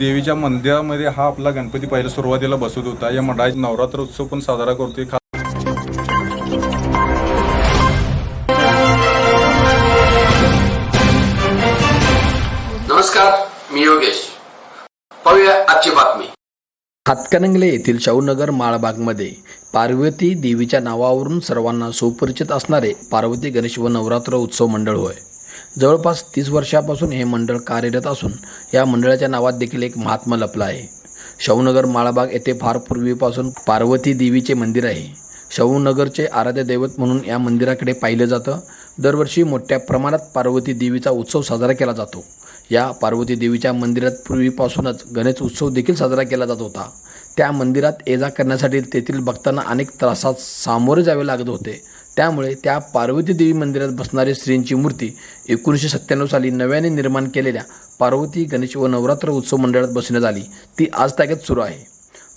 देवीच्या मंदिरामध्ये हा आपला गणपती पहिला सुरुवातीला बसत होता. या मंडळाचा नवरात्र उत्सव पण साजरा करतोय. नमस्कार मी योगेश. पाहूया आजची बातमी. हातकणंगले येथील शाहूनगर माळबागमध्ये पार्वती देवीच्या नावावरून सर्वांना सुपरिचित असणारे पार्वती गणेश व नवरात्र उत्सव मंडळ होय. जवळपास तीस वर्षापासून हे मंडळ कार्यरत असून या मंडळाच्या नावात देखील एक महात्मा लपला आहे. शाहूनगर माळबाग येथे फार पूर्वीपासून पार्वती देवीचे मंदिर आहे. शाहूनगरचे आराध्य दैवत म्हणून या मंदिराकडे पाहिलं जातं. दरवर्षी मोठ्या प्रमाणात पार्वती देवीचा उत्सव साजरा केला जातो. या पार्वती देवीच्या मंदिरात पूर्वीपासूनच गणेश उत्सव देखील साजरा केला जात होता. त्या मंदिरात ये जा करण्यासाठी तेथील भक्तांना अनेक त्रासात सामोरे जावे लागत होते. त्यामुळे त्या पार्वती देवी मंदिरात बसणारी श्रींची मूर्ती एकोणीसशे सत्त्याण्णव साली नव्याने निर्माण केलेल्या पार्वती गणेश व नवरात्र उत्सव मंडळात बसण्यात आली. ती आज तागेत सुरू आहे.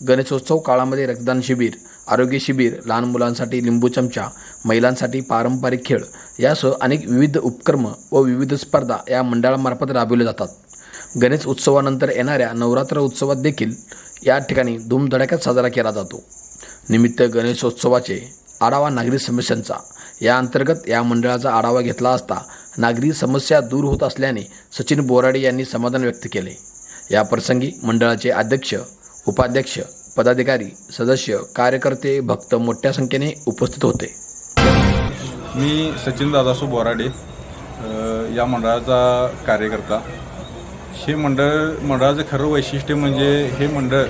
गणेशोत्सव काळामध्ये रक्तदान शिबिर आरोग्य शिबिर लहान मुलांसाठी लिंबू चमचा महिलांसाठी पारंपरिक खेळ यासह अनेक विविध उपक्रम व विविध स्पर्धा या मंडळामार्फत राबविल्या जातात. गणेश उत्सवानंतर येणाऱ्या नवरात्र उत्सवात देखील या ठिकाणी धूमधडाक्यात साजरा केला जातो. निमित्त गणेशोत्सवाचे आढावा नागरी समस्यांचा. या अंतर्गत या मंडळाचा आढावा घेतला असता नागरी समस्या दूर होत असल्याने सचिन बोराडे यांनी समाधान व्यक्त केले. या प्रसंगी मंडळाचे अध्यक्ष उपाध्यक्ष पदाधिकारी सदस्य कार्यकर्ते भक्त मोठ्या संख्येने उपस्थित होते. मी सचिन दादासू बोराडे या मंडळाचा कार्यकर्ता. हे मंडळ मंडळाचं खरं वैशिष्ट्य म्हणजे हे मंडळ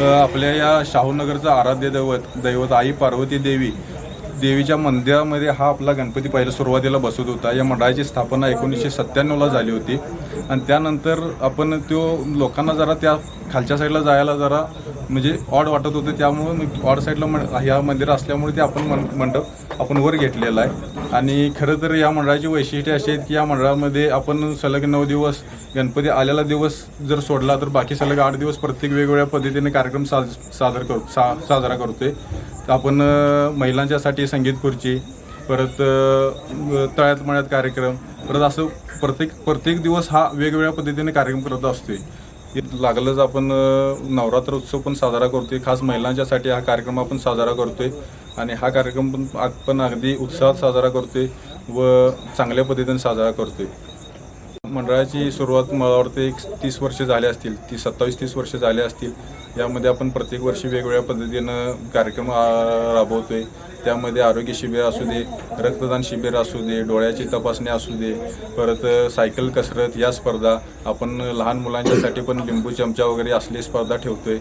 आपल्या या शाहूनगरचं आराध्य दैवत दैवत आई पार्वती देवी देवीच्या मंदिरामध्ये हा आपला गणपती पहिल्या सुरुवातीला बसत होता. या मंडळाची स्थापना एकोणीसशे सत्त्याण्णवला झाली होती. आणि त्यानंतर आपण तो लोकांना जरा त्या खालच्या साईडला जायला जरा म्हणजे ऑड वाटत होतं. त्यामुळं ऑड साईडला मं ह्या मंदिर असल्यामुळे ते आपण मं मंडप आपण वर घेतलेला आहे. आणि खरं तर या मंडळाची वैशिष्ट्ये अशी आहेत की या मंडळामध्ये आपण सलग नऊ दिवस गणपती आलेला दिवस जर सोडला तर बाकी सलग आठ दिवस प्रत्येक वेगवेगळ्या पद्धतीने कार्यक्रम साज सादर करू सा साजरा करतो तर आपण महिलांच्यासाठी संगीत खुर्ची परत तळ्यात मळ्यात कार्यक्रम परत असं प्रत्येक प्रत्येक दिवस हा वेगवेगळ्या पद्धतीने कार्यक्रम करत असतोय. लागलंच आपण नवरात्र उत्सव पण साजरा करतोय. खास महिलांच्यासाठी हा कार्यक्रम आपण साजरा करतोय. आणि हा कार्यक्रम पण आपण अगदी उत्साहात साजरा करतोय व चांगल्या पद्धतीने साजरा करतोय. मंडळाची सुरुवात मला वाटतं एक तीस वर्ष झाले असतील ती सत्तावीस तीस वर्ष झाले असतील. यामध्ये आपण प्रत्येक वर्षी वेगवेगळ्या पद्धतीनं कार्यक्रम राबवतो राबवतोय. त्यामध्ये आरोग्य शिबिर असू दे रक्तदान शिबिर असू दे डोळ्याची तपासणी असू दे परत सायकल कसरत या स्पर्धा आपण लहान मुलांच्यासाठी पण लिंबू चमचा वगैरे असली स्पर्धा ठेवतोय.